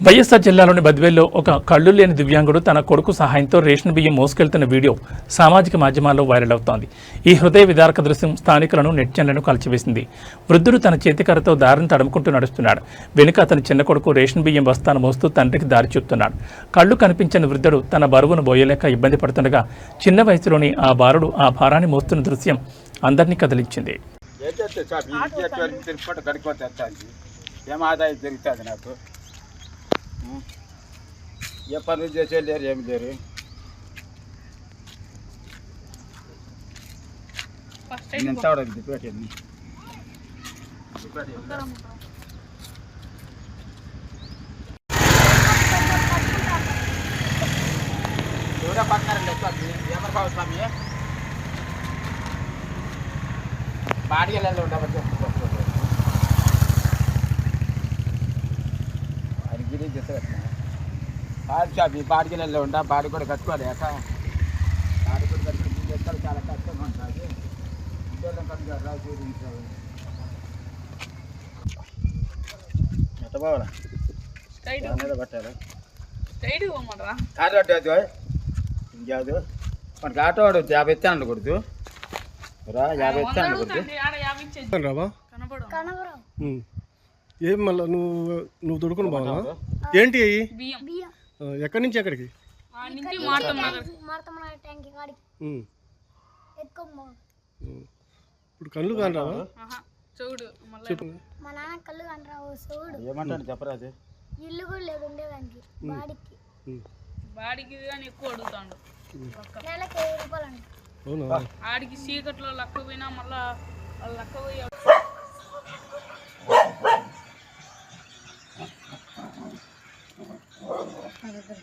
వైఎస్ఆర్ జిల్లాలోని బద్వేల్లో ఒక కళ్ళు లేని దివ్యాంగుడు తన కొడుకు సహాయంతో రేషన్ బియ్యం మోసుకెళ్తున్న వీడియో సామాజిక మాధ్యమాల్లో వైరల్ అవుతోంది. ఈ హృదయ విదారక దృశ్యం స్థానికులను నెట్జన్లను కలిచివేసింది. వృద్ధుడు తన చేతికరతో దారిని తడుముకుంటూ నడుస్తున్నాడు. వెనుక అతని చిన్న కొడుకు రేషన్ బియ్యం బస్తాను మోస్తూ తండ్రికి దారి చూపుతున్నాడు. కళ్ళు కనిపించని వృద్ధుడు తన బరువును బోయలేక ఇబ్బంది పడుతుండగా చిన్న వయసులోని ఆ బారుడు ఆ భారాన్ని మోస్తున్న దృశ్యం అందరినీ కదిలించింది. ఏం ఆదాయం జరుగుతుంది నాకు? ఏ పనులు చేసే లేరు ఏమి లేరు ఎంత తిప్పేటండి ఎవరో పక్కన స్వామి ఎవరు బాబు స్వామి? బాడిగలలో ఉండవచ్చు అది గిరి బాడి షాప్ ఈ బాడిగలలో ఉండ బాడి కూడా కట్టుకోలేక బాడి కూడా కట్టుకుని చాలా కష్టంగా ఉంటుంది. ఉద్యోగం చూపించాలి బావరా? స్ట్రైట్ పట్టాలి? ఆటో అది ఇంకాదు మనకి ఆటో వాడు యాభై రా కొడుతు ఆడ యాభై ఏం మళ్ళా నువ్వు నువ్వు దొడుకుని బావా ఏంటి అయ్యి? ఎక్కడి నుంచి ఎక్కడికి. ఇప్పుడు కళ్ళు కాని రావా ఆహా చూడు మా నాన్న కళ్ళు చూడు. ఇల్లు కూడా లేదు ఉండేదానికి వాడికి. ఉమ్. బాడికి కానీ ఎక్కువ అడుగుతాడు. నెలకి వెయ్యి రూపాయలు అంట. అవునా? ఆడికి చీకట్లో లక్క పోయినా మళ్ళా వాళ్ళ లక్క పోయి надо даже